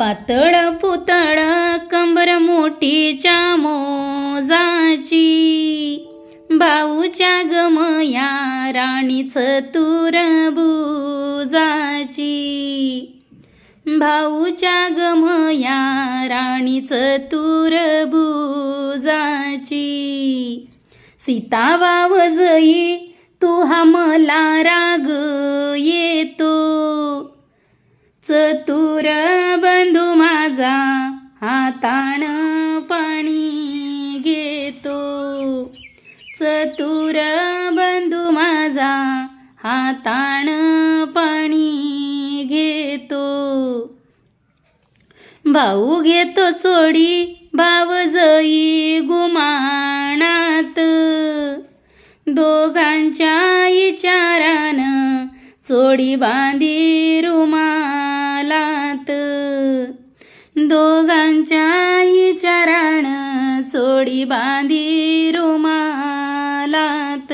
पातळ पुतळ कंबर मोठीच्या मोजाची भाऊच्या गमया राणीच तुरबुजाची. भाऊच्या गमया राणीच तुरबुजाची. सीता वावजई तू हा मला राग येतो. चतुर बंधू माझा हाताण पाणी घेतो. चतुर बंधू माझा हाताण पाणी घेतो. भाऊ घेतो चोडी भावजई गुमानात. दोघांच्या इचारानं चोडी बांधी रुमा चोडी बांधी रुमालात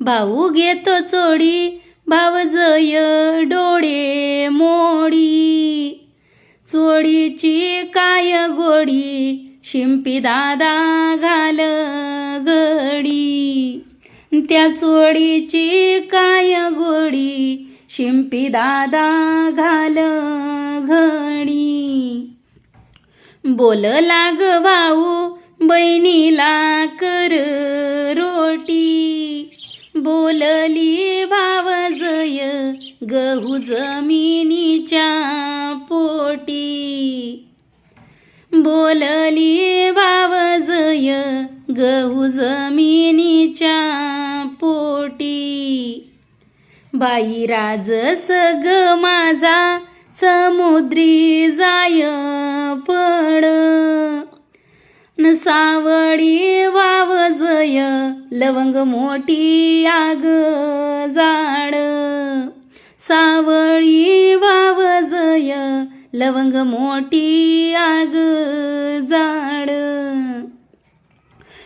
भाऊ घेतो चोडी भावजय डोळे मोडी. चोडीची काय गोडी शिंपी दादा घाल घडी. त्या चोडीची काय गोडी शिंपी दादा घाल घडी. बोल लाग भाऊ बहिणीला कर रोटी. बोलली भावजय गहू जमिनीच्या पोटी. बोलली भावजय गहू जमिनीच्या पोटी. बाई राज सग माझा समुद्री जाय पड. न सावळी वावजय लवंग मोठी आग जाड. सावळी वावजय लवंग मोठी आग जाड.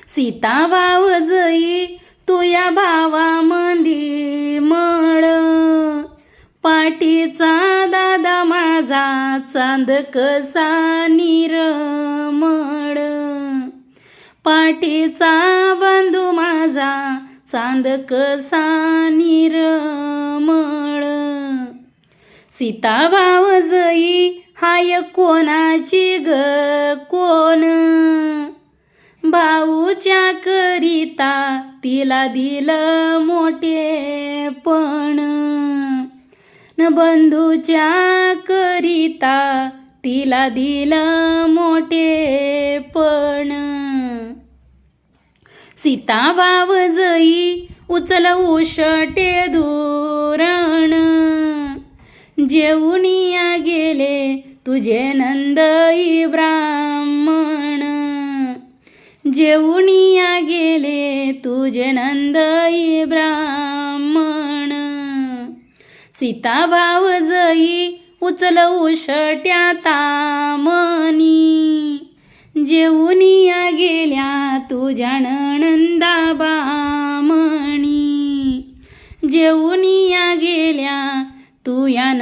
सीता भावजई तू तुया भावा मंदी मळ पाटीचा चांद कसा निरमळ. पाटीचा बंधू माझा चांद कसा निरमळ. सीता भावजई हाय कोणाची ग कोण? भाऊच्या करिता तिला दिलं मोठे पण. बंधूच्या करिता तिला दिलं मोठे पण. सीता भावजई उचल उशटे धोरण. जेवणिया गेले तुझे नंदई ब्राह्मण. जेवणिया गेले तुझे नंदई ब्राह्मण. सीता भावजई उचल उशट्या तामनी. जेवणिया गेल्या तुझ्या नंदा बामणी जेवणिया गेल्या तू या